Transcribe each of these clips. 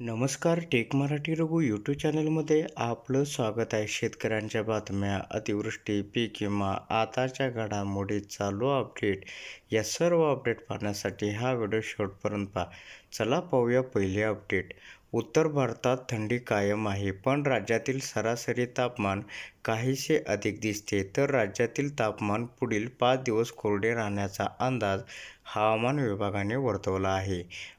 नमस्कार take Marathi Raghu YouTube चॅनलमध्ये आपलं स्वागत आहे. शेतकऱ्यांच्या बातम्या अतिवृष्टी पीक विमा आताच्या घडामोडी चालू अपडेट या सर्व अपडेट पाहण्यासाठी हा व्हिडिओ शेवटपर्यंत पहा. चला पाहूया पहिले अपडेट. उत्तर भारतात थंडी कायम आहे पण राज्यातील सरासरी तापमान काहीसे अधिक दिसते. तर राज्यातील तापमान पुढील पाच दिवस कोरडे राहण्याचा अंदाज हवामान विभागाने वर्तवला आहे.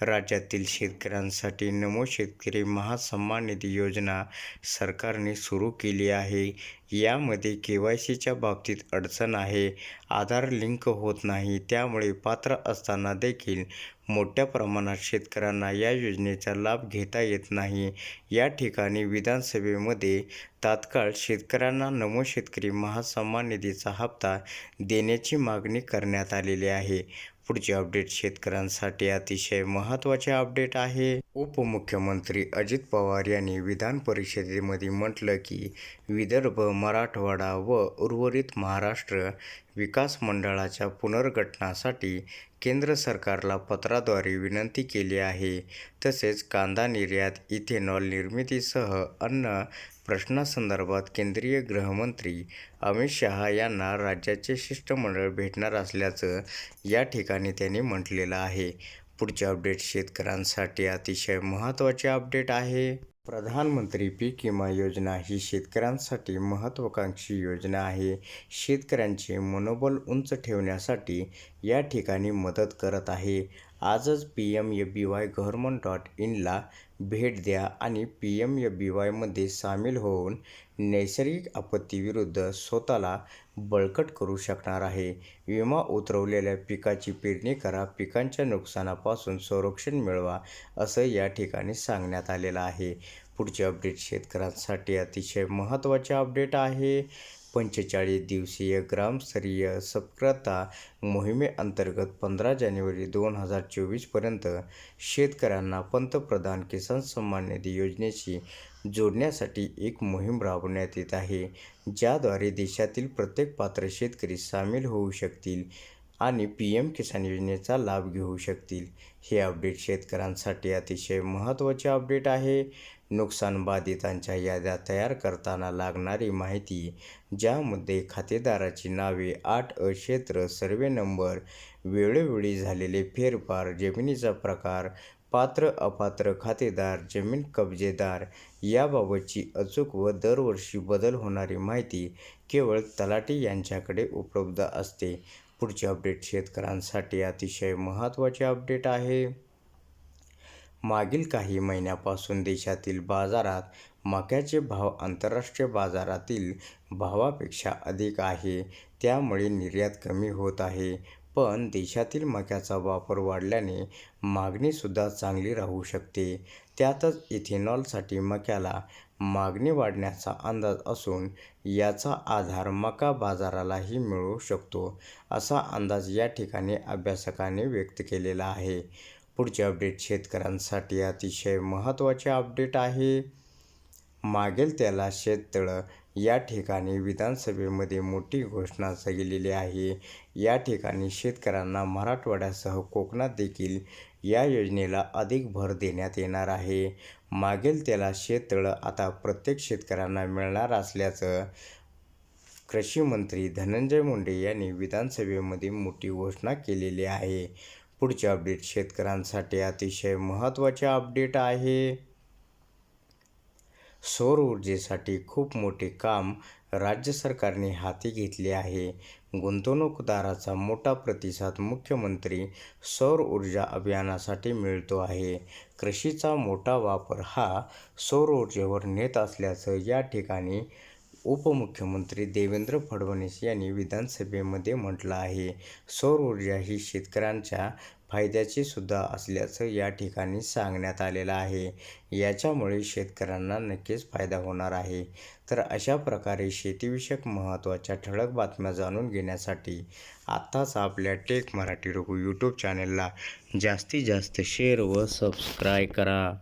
राज्यातील शेतकऱ्यांसाठी नमो शेतकरी महासन्मान निधी योजना सरकारने सुरू केली आहे. यामध्ये के वाय सीच्या बाबतीत अडचण आहे. आधार लिंक होत नाही. त्यामुळे पात्र असताना देखील मोठ्या प्रमाणात शेतकऱ्यांना या योजनेचा लाभ घेता येत नाही. या ठिकाणी विधानसभेमध्ये तात्काळ शेतकऱ्यांना नमो शेतकरी महासन्मान निधीचा हप्ता देण्याची मागणी करण्यात आलेली आहे. पुढचे अपडेट शेतकऱ्यांसाठी अतिशय महत्त्वाचे अपडेट आहे. उपमुख्यमंत्री अजित पवार यांनी विधान परिषदेमध्ये म्हटलं की विदर्भ मराठवाडा व उर्वरित महाराष्ट्र विकास मंडळाच्या पुनर्गठनासाठी केंद्र सरकारला पत्राद्वारे विनंती केली आहे. तसेच कांदा निर्यात इथेनॉल निर्मितीसह अन्न प्रश्नासंदर्भात केंद्रीय गृहमंत्री अमित शहा यांना राज्याचे शिष्टमंडळ भेटणार असल्याचं या ठिकाणी त्यांनी म्हटलेलं आहे. पुढचे अपडेट शेतकऱ्यांसाठी अतिशय महत्त्वाचे अपडेट आहे. प्रधानमंत्री पीक विमा योजना ही शेतकऱ्यांसाठी महत्त्वाकांक्षी योजना आहे. शेतकऱ्यांचे मनोबल उंच ठेवण्यासाठी या ठिकाणी मदत करत आहे. आजच P M A B Y government dot इनला भेट द्या आणि पी एम ए बी वायमध्ये सामील होऊन नैसर्गिक आपत्तीविरुद्ध स्वतःला बळकट करू शकणार आहे. विमा उतरवलेल्या पिकाची पेरणी करा पिकांच्या नुकसानापासून संरक्षण मिळवा असं या ठिकाणी सांगण्यात आलेलं आहे. पुढचे अपडेट शेतकऱ्यांसाठी अतिशय महत्त्वाचे अपडेट आहे. पंचेचाळीस दिवसीय ग्रामस्तरीय सक्रता मोहिमेअंतर्गत पंधरा जानेवारी दोन हजार चोवीसपर्यंत शेतकऱ्यांना पंतप्रधान किसान सन्मान निधी योजनेशी जोडण्यासाठी एक मोहीम राबवण्यात येत आहे ज्याद्वारे देशातील प्रत्येक पात्र शेतकरी सामील होऊ शकतील. आणि पी एम किसान योजनेचा लाभ घेऊ शकतील. हे अपडेट शेतकऱ्यांसाठी अतिशय महत्त्वाचे अपडेट आहे. नुकसान बाधितांच्या याद्या तयार करताना लागणारी माहिती ज्यामध्ये खातेदाराची नावे आठ अ क्षेत्र सर्वे नंबर वेळोवेळी झालेले फेरफार जमिनीचा प्रकार पात्र अपात्र खातेदार जमीन कब्जेदार याबाबतची अचूक व दरवर्षी बदल होणारी माहिती केवळ तलाठी यांच्याकडे उपलब्ध असते. पुढचे अपडेट शेतकऱ्यांसाठी अतिशय महत्त्वाचे अपडेट आहे. मागील काही महिन्यापासून देशातील बाजारात मक्याचे भाव आंतरराष्ट्रीय बाजारातील भावापेक्षा अधिक आहे. त्यामुळे निर्यात कमी होत आहे. पण देशातील मक्याचा वापर वाढल्याने मागणीसुद्धा चांगली राहू शकते. त्यातच इथेनॉलसाठी मक्याला मागणी वाढण्याचा अंदाज असून याचा आधार मका बाजारालाही मिळू शकतो असा अंदाज या ठिकाणी अभ्यासकाने व्यक्त केलेला आहे. पुढचे अपडेट शेतकऱ्यांसाठी अतिशय महत्त्वाचे अपडेट आहे. मागेल त्याला शेततळं या ठिकाणी विधानसभेमध्ये मोठी घोषणा केलेली आहे. या ठिकाणी शेतकऱ्यांना मराठवाड्यासह कोकणात देखील या योजनेला अधिक भर देण्यात येणार आहे. मागेल त्याला शेततळं आता प्रत्येक शेतकऱ्यांना मिळणार असल्याचं कृषी मंत्री धनंजय मुंडे यांनी विधानसभेमध्ये मोठी घोषणा केलेली आहे. पुढचे अपडेट शेतकऱ्यांसाठी अतिशय महत्त्वाचे अपडेट आहे. सौर ऊर्जेसाठी खूप मोठे काम राज्य सरकारने हाती घेतले आहे. गुंतवणूकदाराचा मोठा प्रतिसाद मुख्यमंत्री सौर ऊर्जा अभियानासाठी मिळतो आहे. कृषीचा मोठा वापर हा सौर ऊर्जेवर नेत असल्याचं या ठिकाणी उपमुख्यमंत्री देवेंद्र फडणवीस यांनी विधानसभेमध्ये म्हटलं आहे. सौर ऊर्जा ही शेतकऱ्यांच्या फायद्याचे सुद्धा असल्याचं या ठिकाणी सांगण्यात आलेलं आहे. याच्यामुळे शेतकऱ्यांना नक्कीच फायदा होणार आहे. तर अशा प्रकारे शेतीविषयक महत्त्वाच्या ठळक बातम्या जाणून घेण्यासाठी आत्ताच आपल्या टेक मराठी रघु यूट्यूब चॅनलला जास्तीत जास्त शेअर व सबस्क्राय करा.